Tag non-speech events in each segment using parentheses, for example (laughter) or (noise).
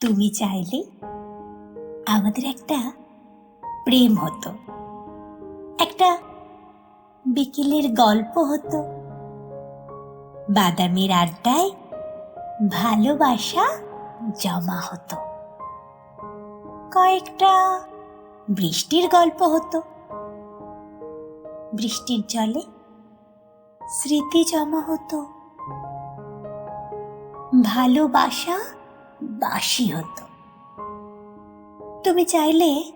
তুমি চাইলে আমাদের একটা প্রেম হতো। একটা বিকেলের গল্প হতো। বাদামের আড্ডায় ভালোবাসা জমা হতো। কয়েকটা বৃষ্টির গল্প হতো। বৃষ্টির জলে স্মৃতি জমা হতো। ভালোবাসা বাসি হতো। তুমি চাইলে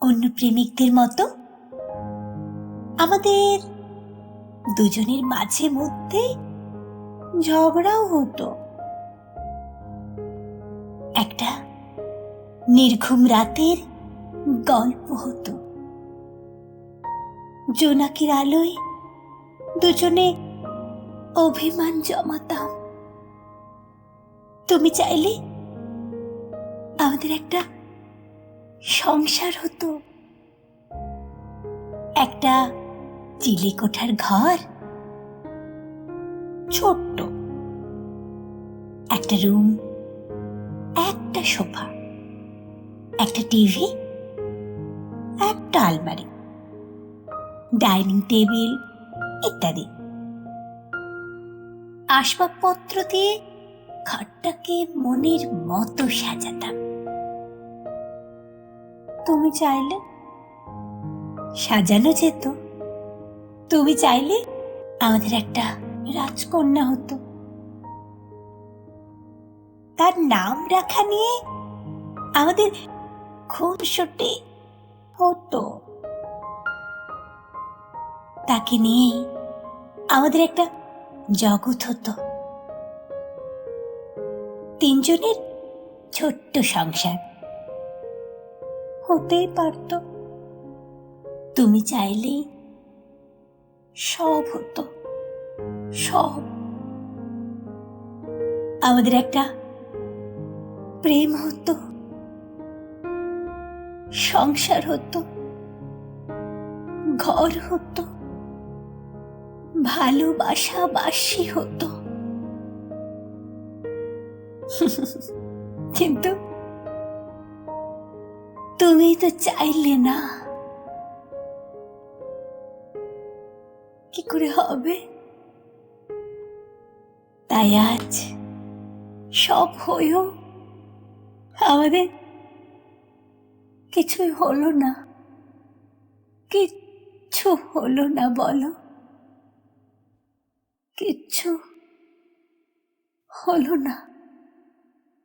অন্য প্রেমিকদের মতো আমাদের দুজনের মাঝে মধ্যে ঝগড়াও হতো। একটা নির্ঘুম রাতের গল্প হতো। জোনাকির আলোয় দুজনে অভিমান জমাতাম। তুমি চাইলে আমাদের একটা সংসার হতো। একটা চিলি কোঠার ঘর। ছোট্ট। একটা রুম। একটা সোফা। একটা টিভি। একটা আলমারি। ডাইনিং টেবিল ইত্যাদি। আসবাবপত্র দিয়ে ঘরটাকে মনের মতো সাজাতাম। তুমি চাইলে সাজানো যেত। তুমি চাইলে আমাদের একটা রাজকন্যা হতো। তার নাম রাখা নিয়ে আমাদের খুনসুটি হতো। তাকে নিয়ে আমাদের একটা জগৎ হতো। তিনজনের ছোট্ট সংসার। হতেই পারত। তুমি চাইলেই সব হতো। সব। আমাদের একটা প্রেম হতো। সংসার হতো। ঘর হতো। ভালোবাসা বাসি হতো। (laughs) কিন্তু তুমি তো চাইলে না। কি করে হবে? তাই আজ সব হয়েও আমাদের কিছুই হলো না। কিচ্ছু হলো না বলো। কিচ্ছু হলো না।